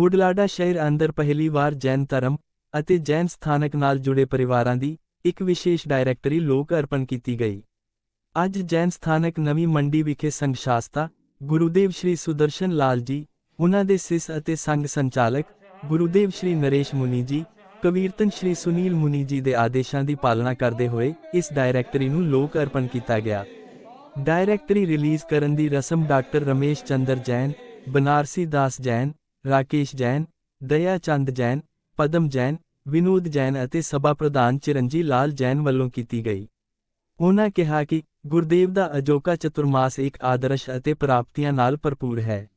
ਬੁਢਲਾਡਾ ਸ਼ਹਿਰ ਅੰਦਰ ਪਹਿਲੀ ਵਾਰ ਜੈਨ ਧਰਮ ਅਤੇ ਜੈਨ ਸਥਾਨਕ ਨਾਲ ਜੁੜੇ ਪਰਿਵਾਰਾਂ ਦੀ ਇੱਕ ਵਿਸ਼ੇਸ਼ ਡਾਇਰੈਕਟਰੀ ਲੋਕ ਅਰਪਣ ਕੀਤੀ ਗਈ। ਅੱਜ ਜੈਨ ਸਥਾਨਕ ਨਵੀਂ ਮੰਡੀ ਵਿਖੇ ਸੰਘ ਸ਼ਾਸਤਾ, ਗੁਰੂਦੇਵ ਸ਼੍ਰੀ ਸੁਦਰਸ਼ਨ ਲਾਲ ਜੀ ਉਹਨਾਂ ਦੇ ਸਿਸ ਅਤੇ ਸੰਘ ਸੰਚਾਲਕ ਗੁਰੂਦੇਵ ਸ਼੍ਰੀ ਨਰੇਸ਼ ਮੁਨੀ ਜੀ, ਕਵੀਰਤਨ ਸ਼੍ਰੀ ਸੁਨੀਲ ਮੁਨੀ ਜੀ ਦੇ ਆਦੇਸ਼ਾਂ ਦੀ ਪਾਲਣਾ ਕਰਦੇ ਹੋਏ ਇਸ ਡਾਇਰੈਕਟਰੀ ਨੂੰ ਲੋਕ ਅਰਪਣ ਕੀਤਾ ਗਿਆ। ਡਾਇਰੈਕਟਰੀ ਰਿਲੀਜ਼ ਕਰਨ ਦੀ ਰਸਮ ਡਾਕਟਰ ਰਮੇਸ਼ ਚੰਦਰ ਜੈਨ, ਬਨਾਰਸੀ ਦਾਸ ਜੈਨ ਰਾਕੇਸ਼ ਜੈਨ, ਦਇਆ ਚੰਦ ਜੈਨ, ਪਦਮ ਜੈਨ, ਵਿਨੋਦ ਜੈਨ ਅਤੇ ਸਭਾ ਪ੍ਰਧਾਨ ਚਿਰੰਜੀ ਲਾਲ ਜੈਨ ਵੱਲੋਂ ਕੀਤੀ ਗਈ। ਉਹਨਾਂ ਕਿਹਾ ਕਿ ਗੁਰਦੇਵ ਦਾ ਅਜੋਕਾ ਚਤੁਰਮਾਸ ਇੱਕ ਆਦਰਸ਼ ਅਤੇ ਪ੍ਰਾਪਤੀਆਂ ਨਾਲ ਭਰਪੂਰ ਹੈ।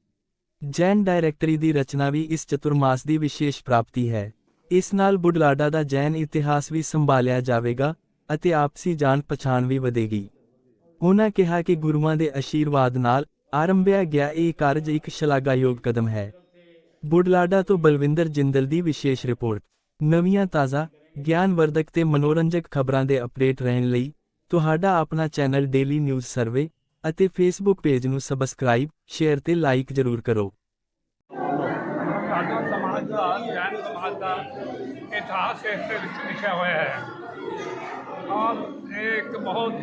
ਜੈਨ ਡਾਇਰੈਕਟਰੀ ਦੀ ਰਚਨਾ ਵੀ ਇਸ ਚਤੁਰਮਾਸ ਦੀ ਵਿਸ਼ੇਸ਼ ਪ੍ਰਾਪਤੀ ਹੈ। ਇਸ ਨਾਲ ਬੁਢਲਾਡਾ ਦਾ ਜੈਨ ਇਤਿਹਾਸ ਵੀ ਸੰਭਾਲਿਆ ਜਾਵੇਗਾ ਅਤੇ ਆਪਸੀ ਜਾਣ ਪਛਾਣ ਵੀ ਵਧੇਗੀ। ਉਹਨਾਂ ਕਿਹਾ ਕਿ ਗੁਰੂਆਂ ਦੇ ਅਸ਼ੀਰਵਾਦ ਨਾਲ ਆਰੰਭਿਆ ਗਿਆ ਇਹ ਕਾਰਜ ਇੱਕ ਸ਼ਲਾਘਾਯੋਗ ਕਦਮ ਹੈ। ਬੁਢਲਾਡਾ ਤੋਂ ਬਲਵਿੰਦਰ ਜਿੰਦਲ ਦੀ ਵਿਸ਼ੇਸ਼ ਰਿਪੋਰਟ। ਨਵੀਆਂ ਤਾਜ਼ਾ, ਗਿਆਨਵਰਧਕ ਤੇ ਮਨੋਰੰਜਕ ਖਬਰਾਂ ਦੇ ਅਪਡੇਟ ਰਹਿਣ ਲਈ ਤੁਹਾਡਾ ਆਪਣਾ ਚੈਨਲ ਡੇਲੀ ਨਿਊਜ਼ ਸਰਵੇ ਅਤੇ ਫੇਸਬੁੱਕ ਪੇਜ ਨੂੰ ਸਬਸਕ੍ਰਾਈਬ, ਸ਼ੇਅਰ ਤੇ ਲਾਈਕ ਜ਼ਰੂਰ ਕਰੋ। ਸਾਡਾ ਸਮਾਜ ਦਾ, ਜੈਨ ਸਮਾਜ ਦਾ ਇਤਿਹਾਸ ਇਸ ਦੇ ਵਿੱਚ ਲਿਖਿਆ ਹੋਇਆ ਹੈ। ਔਰ ਇਹ ਇੱਕ ਬਹੁਤ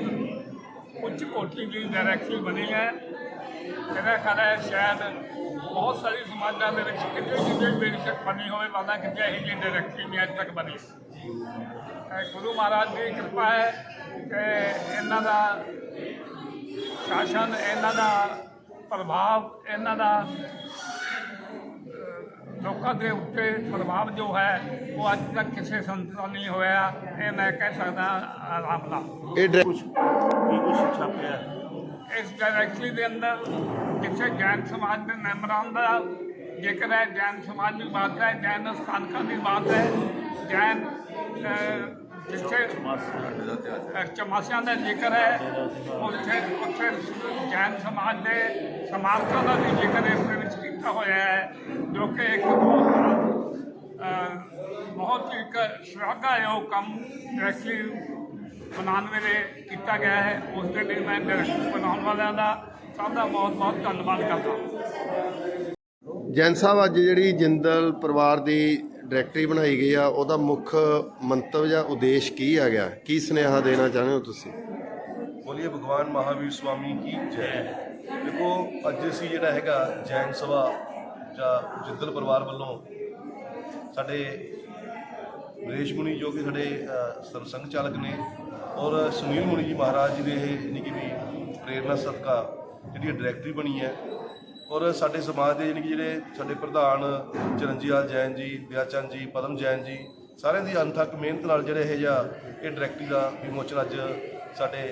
ਉੱਚ ਕੋਟੀ ਦੀ ਡਾਇਰੈਕਟਰੀ ਬਣੀ ਹੈ। ਮੇਰਾ ਖਿਆਲ ਹੈ ਸ਼ਾਇਦ ਬਹੁਤ ਸਾਰੀ ਸਮਾਜਾਂ ਦੇ ਵਿੱਚ ਕਿਤੇ ਕਿਤੇ ਬੇਸ਼ੱਕ ਬਣੀ ਹੋਵੇ ਵਾਲਾ ਕਿਤੇ ਇਹੋ ਜਿਹੀ ਡਾਇਰੈਕਟਰੀ ਨਹੀਂ ਅੱਜ ਤੱਕ ਬਣੀ। ਇਹ ਗੁਰੂ ਮਹਾਰਾਜ ਦੀ ਕਿਰਪਾ ਹੈ ਕਿ ਇਹਨਾਂ ਦਾ ਸ਼ਾਸਨ ਇਹਨਾਂ ਦਾ ਪ੍ਰਭਾਵ ਇਹਨਾਂ ਦਾ ਲੋਕਾਂ ਦੇ ਉੱਤੇ ਪ੍ਰਭਾਵ ਜੋ ਹੈ ਉਹ ਅੱਜ ਤੱਕ ਕਿਸੇ ਸੰਤ ਦਾ ਨਹੀਂ ਹੋਇਆ। ਇਹ ਮੈਂ ਕਹਿ ਸਕਦਾ ਆਰਾਮ ਨਾਲ ਇਹ ਕੁਛ ਕੀ ਕੁਛ ਛਾਪਿਆ ਇਸ ਡਾਇਰੈਕਟਰੀ ਦੇ ਅੰਦਰ ਕਿਸੇ ਜੈਨ ਸਮਾਜ ਦੇ ਮੈਂਬਰਾਂ ਦਾ ਜੇਕਰ ਹੈ, ਜੈਨ ਸਮਾਜ ਦੀ ਬਾਤ ਹੈ, ਜੈਨ ਸਥਾਨਕਾਂ ਦੀ ਬਾਤ ਹੈ, ਜੈਨ ਜਿੱਥੇ ਚਮਾਸਿਆਂ ਦਾ ਜ਼ਿਕਰ ਹੈ, ਉੱਥੇ ਉੱਥੇ ਜੈਨ ਸਮਾਜ ਦੇ ਸਮਾਰਕਾਂ ਦਾ ਵੀ ਜ਼ਿਕਰ ਇਸ ਦੇ ਵਿੱਚ ਕੀਤਾ ਹੋਇਆ ਹੈ, ਜੋ ਕਿ ਇੱਕ ਬਹੁਤ ਬਹੁਤ ਹੀ ਸ਼ਰਧਾਯੋਗ ਕੰਮ ਡਾਇਰੈਕਟਲੀ 99 ਦੇ ਕੀਤਾ ਗਿਆ ਹੈ। ਉਸ ਦੇ ਲਈ ਮੈਂ ਡਾਇਰੈਕਟਰ ਬਣਾਉਣ ਵਾਲਿਆਂ ਦਾ ਸਭ ਦਾ ਬਹੁਤ ਬਹੁਤ ਧੰਨਵਾਦ ਕਰਦਾ ਜੈਨ ਸਾਹਿਬ ਅੱਜ ਜਿਹੜੀ ਜਿੰਦਲ ਪਰਿਵਾਰ ਦੀ ਡਾਇਰੈਕਟਰੀ ਬਣਾਈ ਗਈ ਆ ਉਹਦਾ ਮੁੱਖ ਮੰਤਵ ਜਾਂ ਉਦੇਸ਼ ਕੀ ਆ ਗਿਆ? ਕੀ ਸੁਨੇਹਾ ਦੇਣਾ ਚਾਹੁੰਦੇ ਹੋ ਤੁਸੀਂ? ਬੋਲੀਏ ਭਗਵਾਨ ਮਹਾਵੀਰ ਸਵਾਮੀ ਕੀ ਜੈ। ਦੇਖੋ ਅੱਜ ਅਸੀਂ ਜਿਹੜਾ ਹੈਗਾ ਜੈਨ ਸਭਾ ਜਾਂ ਜਿੰਦਲ ਪਰਿਵਾਰ ਵੱਲੋਂ ਸਾਡੇ ਨਰੇਸ਼ ਮੁਨੀ ਜੋ ਕਿ ਸਾਡੇ ਸਰਸੰਘ ਚਾਲਕ ਨੇ ਔਰ ਸੁਨੀਲ ਮੁਨੀ ਜੀ ਮਹਾਰਾਜ ਜੀ ਦੇ ਇਹ ਯਾਨੀ ਕਿ ਵੀ ਪ੍ਰੇਰਨਾ ਸਦਕਾ ਜਿਹੜੀ ਡਾਇਰੈਕਟਰੀ ਬਣੀ ਹੈ ਔਰ ਸਾਡੇ ਸਮਾਜ ਦੇ ਯਾਨੀ ਕਿ ਜਿਹੜੇ ਸਾਡੇ ਪ੍ਰਧਾਨ ਚਰਨਜੀਤ ਜੈਨ ਜੀ ਦਿਆਚੰਦ ਜੀ ਪਦਮ ਜੈਨ ਜੀ ਸਾਰਿਆਂ ਦੀ ਅਣਥੱਕ ਮਿਹਨਤ ਨਾਲ ਜਿਹੜੇ ਇਹ ਜਿਹਾ ਇਹ ਡਾਇਰੈਕਟਰੀ ਦਾ ਵਿਮੋਚਨ ਅੱਜ ਸਾਡੇ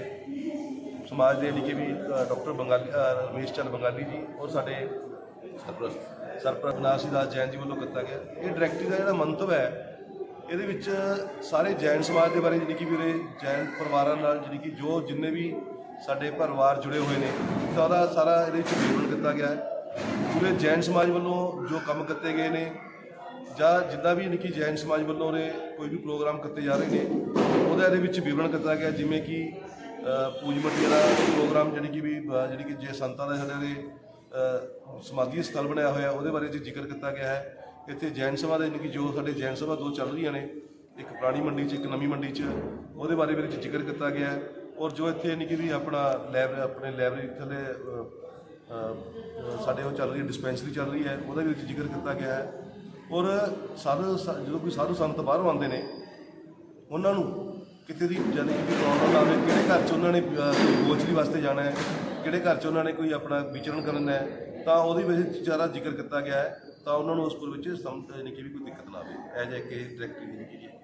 ਸਮਾਜ ਦੇ ਲਿਖੇ ਵੀ ਅ, ਡਾਕਟਰ ਬੰਗਾਲੀ ਰਮੇਸ਼ ਚੰਦ ਬੰਗਾਲੀ ਜੀ ਔਰ ਸਾਡੇ ਸਰਪ੍ਰਸਤ। ਸਰਪ੍ਰਸਤ ਨਾਸੀ ਦਾਸ ਜੈਨ ਜੀ ਵੱਲੋਂ ਕੀਤਾ ਗਿਆ। ਇਹ ਡਾਇਰੈਕਟਰੀ ਦਾ ਜਿਹੜਾ ਮੰਤਵ ਹੈ ਇਹਦੇ ਵਿੱਚ ਸਾਰੇ ਜੈਨ ਸਮਾਜ ਦੇ ਬਾਰੇ ਜਿਹੜੀ ਕਿ ਵੀਰੇ ਜੈਨ ਪਰਿਵਾਰਾਂ ਨਾਲ ਜਿਹੜੀ ਕਿ ਜੋ ਜਿੰਨੇ ਵੀ ਸਾਡੇ ਪਰਿਵਾਰ ਜੁੜੇ ਹੋਏ ਨੇ, ਤਾਂ ਉਹਦਾ ਸਾਰਾ ਇਹਦੇ ਵਿੱਚ ਵਿਵਰਣ ਦਿੱਤਾ ਗਿਆ ਹੈ। ਪੂਰੇ ਜੈਨ ਸਮਾਜ ਵੱਲੋਂ ਜੋ ਕੰਮ ਕੀਤੇ ਗਏ ਨੇ, ਜਾਂ ਜਿੱਦਾਂ ਵੀ ਨਿੱਕੀ ਜੈਨ ਸਮਾਜ ਵੱਲੋਂ ਨੇ ਕੋਈ ਵੀ ਪ੍ਰੋਗਰਾਮ ਕੀਤੇ ਜਾ ਰਹੇ ਨੇ, ਉਹਦਾ ਇਹਦੇ ਵਿੱਚ ਵਿਵਰਣ ਕੀਤਾ ਗਿਆ, ਜਿਵੇਂ ਕਿ ਪੂਜ ਮੱਟੀ ਦਾ ਪ੍ਰੋਗਰਾਮ ਜਿਹੜੀ ਕਿ ਵੀ ਜਿਹੜੀ ਕਿ ਜੇ ਸੰਤਾਂ ਦਾ ਸਾਡੇ ਦੇ ਸਮਾਧੀ ਸਥਲ ਬਣਾਇਆ ਹੋਇਆ, ਉਹਦੇ ਬਾਰੇ 'ਚ ਜ਼ਿਕਰ ਕੀਤਾ ਗਿਆ ਹੈ। ਇੱਥੇ ਜੈਨ ਸਭਾ ਦੇ ਯਾਨੀ ਕਿ ਜੋ ਸਾਡੇ ਜੈਨ ਸਭਾ ਦੋ ਚੱਲ ਰਹੀਆਂ ਨੇ ਇੱਕ ਪੁਰਾਣੀ ਮੰਡੀ 'ਚ ਇੱਕ ਨਵੀਂ ਮੰਡੀ 'ਚ ਉਹਦੇ ਬਾਰੇ ਵਿੱਚ ਜ਼ਿਕਰ ਕੀਤਾ ਗਿਆ ਔਰ ਜੋ ਇੱਥੇ ਯਾਨੀ ਕਿ ਵੀ ਆਪਣਾ ਲੈਬ ਆਪਣੇ ਲਾਇਬ੍ਰੇਰੀ ਥੱਲੇ ਸਾਡੇ ਉਹ ਚੱਲ ਰਹੀ ਹੈ ਡਿਸਪੈਂਸਰੀ ਚੱਲ ਰਹੀ ਹੈ ਉਹਦੇ ਵਿੱਚ ਜ਼ਿਕਰ ਕੀਤਾ ਗਿਆ ਹੈ। ਔਰ ਸਾਧੂ ਜਦੋਂ ਕੋਈ ਸਾਧੂ ਸੰਤ ਬਾਹਰੋਂ ਆਉਂਦੇ ਨੇ ਉਹਨਾਂ ਨੂੰ ਕਿਤੇ ਦੀ ਜਾਨੀ ਕਿ ਪ੍ਰੋਬਲਮ ਆਵੇ ਕਿਹੜੇ ਘਰ 'ਚ ਉਹਨਾਂ ਨੇ ਅਹ, ਗੋਚਰੀ ਵਾਸਤੇ ਜਾਣਾ ਹੈ ਕਿਹੜੇ ਘਰ 'ਚ ਉਹਨਾਂ ਨੇ ਕੋਈ ਆਪਣਾ ਵਿਚਰਨ ਕਰਨਾ ਹੈ ਤਾਂ ਉਹਦੇ ਵਿੱਚ ਜ਼ਿਆਦਾ ਜ਼ਿਕਰ ਕੀਤਾ ਗਿਆ ਹੈ। ਤਾਂ ਉਹਨਾਂ ਨੂੰ ਉਸ ਪੁਰ ਵਿੱਚ ਸਮ ਯਾਨੀ ਕਿ ਵੀ ਕੋਈ ਦਿੱਕਤ ਨਾ ਆਵੇ। ਐਜ ਇੱਕ ਡਾਇਰੈਕਟਰੀ ਦੀ ਹੈਗੀ ਹੈ